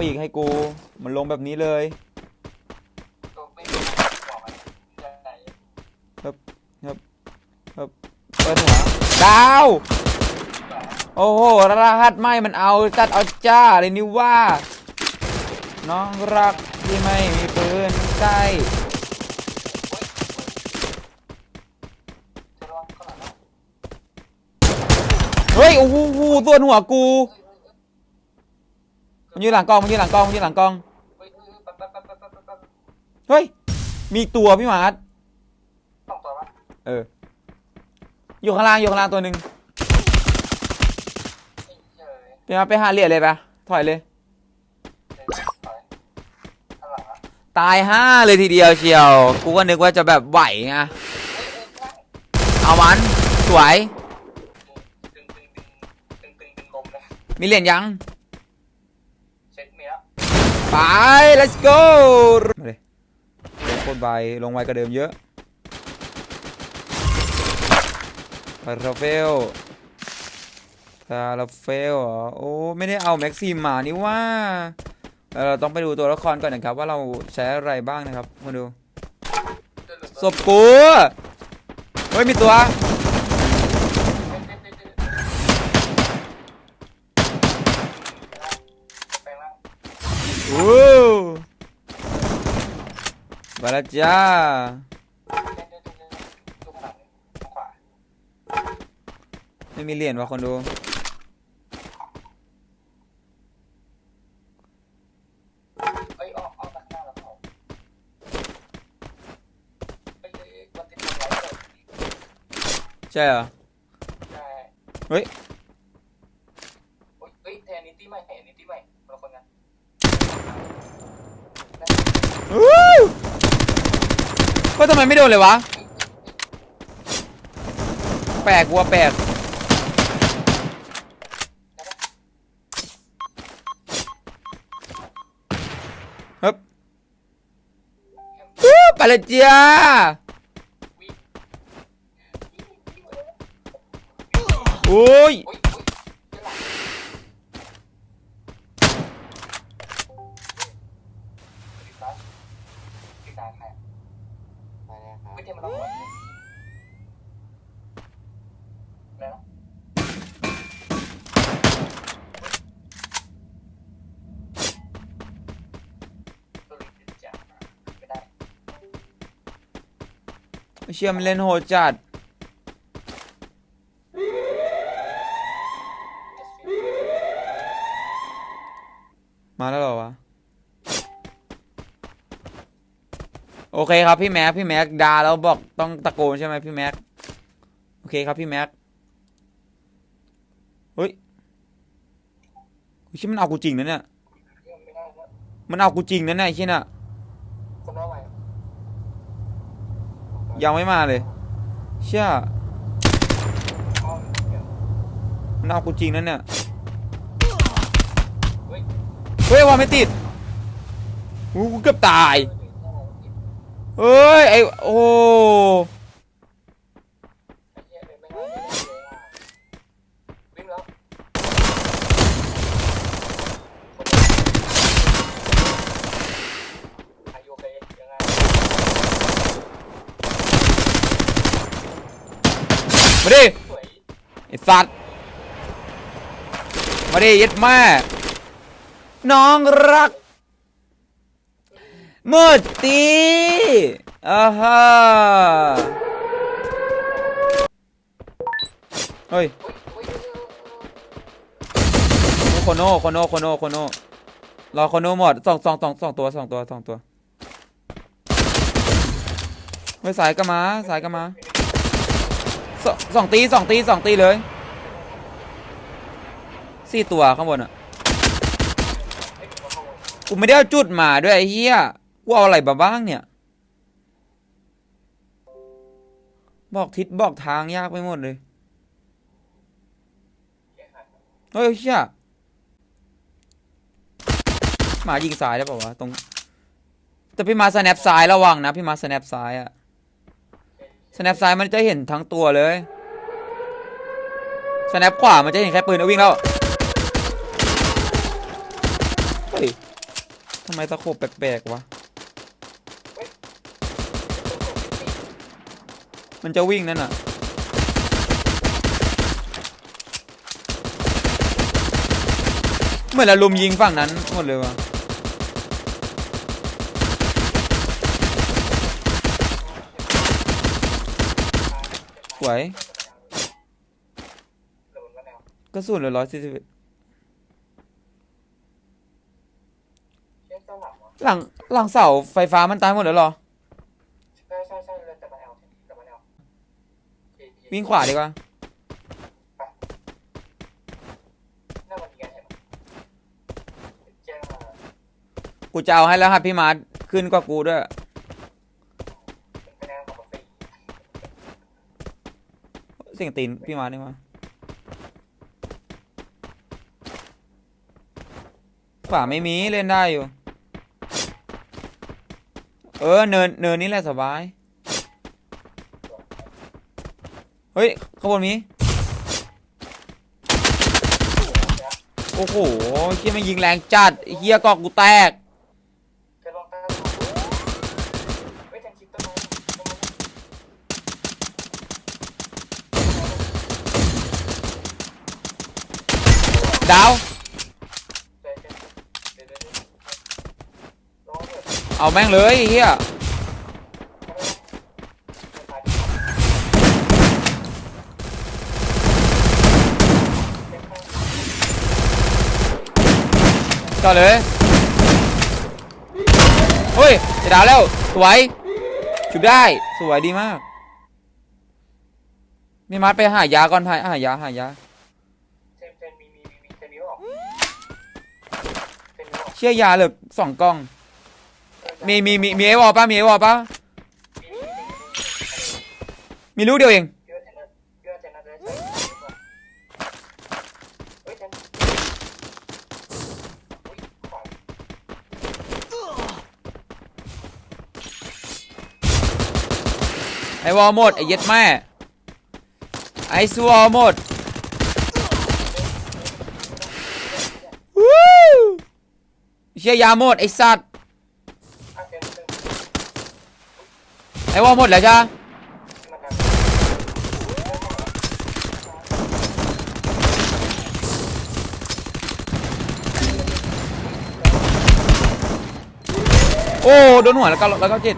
ปีกให้กู มันลงแบบนี้เลยตัวไม่รู้บอกมันยังไงเปิดหัวดาว โอ้โหรหัสไม่มันเอาจัดเอาจ้าเลยนี่ว่า น้องรักที่ไม่มีปืนใกล้เฮ้ย โอ้โหส่วนหัวกู มันอยู่หลังกล้องมันอยู่หลังกล้องมันอยู่หลังกล้องเฮ้ยเฮ้ยแป๊บแป๊บแป๊บแป๊บแป๊บแป๊บเฮ้ยมีตัวพี่หมาร์ทสองตัวปะเอออยู่ข้างล่างอยู่ข้างล่างตัวหนึ่งไอ้เหี้ยเลยพี่มาร์ทไปหาเหรียญเลยปะถอยเลย เดี๋ยวถอยข้างหลังอะตายห้าเลยทีเดียวเชียว กูก็นึกว่าจะแบบไหวไงเฮ้ยเฮ้ยข้างหลังเอามันสวย ดึงดึงดึงดึงดึงดึงลมนะมีเหรียญยัง ไป let's go มาเลยลงโคตรไวลงไวกว่าเดิมเยอะคาราเฟลคาราเฟลเหรอโอ้ไม่ได้เอาแม็กซิมมานี่ว่าเราต้องไปดูตัวละครก่อนนะครับ ว่าเราใช้อะไรบ้างนะครับมาดูศพกูเฮ้ยมีตัว โอ้มาแล้วจ้าจ่าไม่มีเหรียญว่ะคนดูใช่เหรอใช่เฮ้ยเอ้ยแทนนิตี้ใหม่แทนนิตี้ใหม่คนละคนกัน ก็ทำไมไม่โดนเลยวะ แปลกวัวแปลกฮึบอู้ไปเลยจ้าโอ้ย โอ๊ยโอ๊ยเดี๋ยวหลังติดตาติดตาใครอะไม่เทียมมันต้องหัวแล้วนะตัวลิงติดจ่าไม่ได้ เชื่อมันเล่นโหดจัด มาแล้วเหรอวะ โอเคครับพี่แม็กพี่แม็กดาแล้วบอกต้องตะโกนใช่ไหมพี่แม็กโอเคครับพี่แม็กเฮ้ยเฮ้ยชิมันเอากูจริงนะเนี่ย มันเอากูจริงนะเนี่ยไอ้ชิน่ะ คนว่าไง ยังไม่มาเลย เชื่ออ้อมเดี๋ยวมันเอากูจริงนั่นเนี่ย เฮ้ยเฮ้ยว่าไม่ติดอู้กูเกือบตาย เฮ้ยไอโอ้ ไอ้เหี้ยเลยไม่ได้เลยอะวิ่งแล้วอายุโอเคยังไง มาดิไอสัตว์มาดิย็ดแม่น้องรักมืดตีอ่าฮะเฮ้ยโคโนโคโนโคโนโคโนรอโคโนหมดสองสองสองสองตัวสองตัวสองตัวไว้สายก็มาสายก็มา สองสองตีสองตีสองตีเลยสี่ตัวข้างบนอะกูไม่ได้เอาจุดมาด้วยไอ้เหี้ยกูเอาอะไรมาบ้างเนี่ย บอกทิศบอกทางยากไปหมดเลยเฮ้ยเชี่ยหมายิงซ้ายได้ป่าวะตรง แต่พี่มาสแนปซ้ายระวังนะ พี่มาสแนปซ้ายอะ แนปซ้ายมันจะเห็นทั้งตัวเลยสแนปขวามันจะเห็นแค่ปืนเอาวิ่งแล้วเฮ้ยทำไมตะโขบแปลกๆวะ มันจะวิ่งนั่นน่ะเหมือนเราลุมยิงฝั่งนั้นหมดเลยวะ สวยโดนมาแล้วกระสุนเหลือร้อยสี่สิบเช่นเจ้าหลังวะหลังหลังเสาไฟฟ้ามันตายหมดแล้วเหรอใช่ใช่ใช่เลยแต่มาแล้วแต่มาแล้ววิ่งขวาดีกว่าหน้าวันนี้กันใช่ไหมแจ้งมากูจะเอาให้แล้วครับพี่มาร์ทขึ้นกว่ากูด้วย เสียงตีนพี่มานี่มาขวาไม่มีเล่นได้อยู่ เออเนินเนินนี้แหละสบาย เฮ้ยข้างบนมีโอ้โหเฮียมันยิงแรงจัดเฮียกอกกูแตก จะลองตั้งไม่ทันคิดต้นไม้ต้นไม้ ดาว เอาแม่งเลยเฮียจอดเลยเฮ้ยจะดาวแล้ว สวยชุบได้ สวยดีมาก มีมัดไปหายาก่อนพายหายาหายา เทมมีหรอเชี่ยยาเหลือสองกล่อง มีมีมีมีไอวอลป่ะมีไอวอลป่ะมีลูกเดียวเองไอวอลหมดไอเย็ดแม่ไอซัวหมด เชียยาหมดไอสัตว์ไอวอลหมดแล้วจ้าโอ้โดนหัวแล้วก็แล้วก็เจ็ด